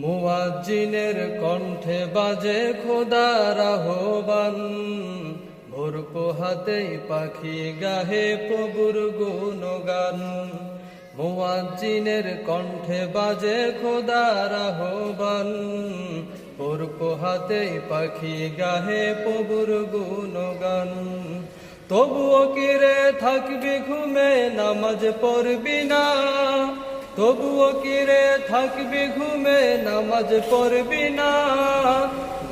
মুয়াজ্জিনের কণ্ঠে বাজে খোদার আহ্বান ভোর পোহাতেই পাখি গাহে প্রভুর গুণগান। মুয়াজ্জিনের কণ্ঠে বাজে খোদার আহ্বান ভোর পোহাতেই পাখি গাহে প্রভুর গুণগান। তবুও কিরে থাকবি ঘুমে, নামাজ পড়বি না। তবুও কিরে থাকবি ঘুমে, নামাজ পড়বি না।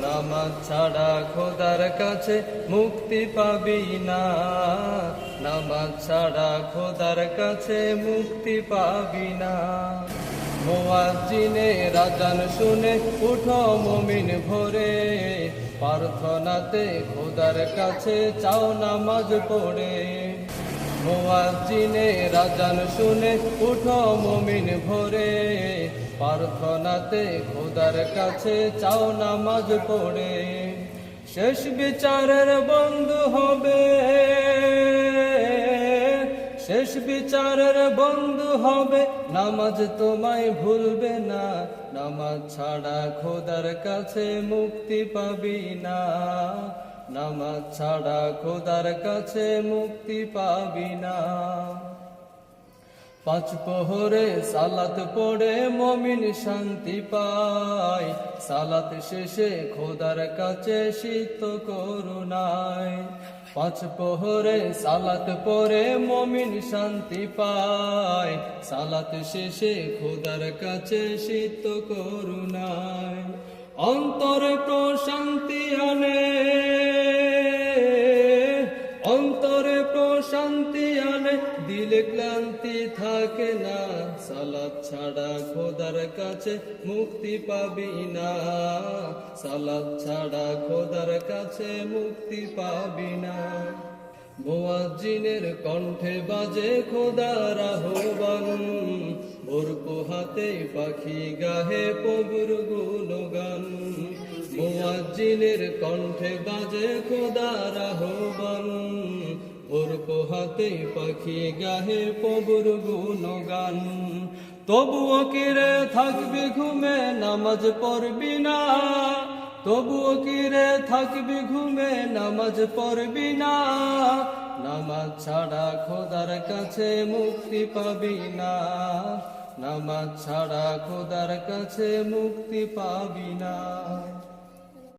নামাজ ছাড়া খোদার কাছে মুক্তি পাবি না। নামাজ ছাড়া খোদার কাছে মুক্তি পাবি না। মোয়াজিনে রাজান শুনে উঠো মমিন ভোরে। প্রার্থনাতে খোদার কাছে চাও নামাজ পড়ে। মোয়াজিনে রাজান শুনে উঠো মমিন ভোরে। প্রার্থনাতে খোদার কাছে চাও নামাজ পড়ে। শেষ বিচারের বন্ধু হবে। শেষ বিচারের বন্ধু হবে। নামাজ তোমায় ভুলবে না। নামাজ ছাড়া খোদার কাছে মুক্তি পাবি না। নামাজ ছাড়া খোদার কাছে মুক্তি পাবি না। পাঁচ পোহরে সালাত পড়ে মমিন শান্তি পায়। সালাত শেষে খোদার কাছে শীত করুণায়। পাঁচ পোহরে সালাত পরে মমিন শান্তি পায়। সালাত শেষে খোদার কাছে শীত করুণায়। অন্তরে প্রশান্তি ক্লান্তি থাকে না, সালাদ ছাড়া খোদার কাছে মুক্তি পাবি না। সালাদ ছাড়া খোদার কাছে মুক্তি পাবি না। মোয়াজিনের কণ্ঠে বাজে খোদার আহ্বান ভোর পোহাতে পাখি গাহে পবুর গুণগান। মোয়াজিনের কণ্ঠে বাজে খোদার আহ্বান পোহাতে পাখি গাহে পবুর গুণগান। তবুও কিরে থাকবি ঘুমে নামাজ পড়বি না? তবুও কিরে থাকবি ঘুমে নামাজ পড়বি না? নামাজ ছাড়া খোদার কাছে মুক্তি পাবি না। নামাজ ছাড়া খোদার কাছে মুক্তি পাবি না।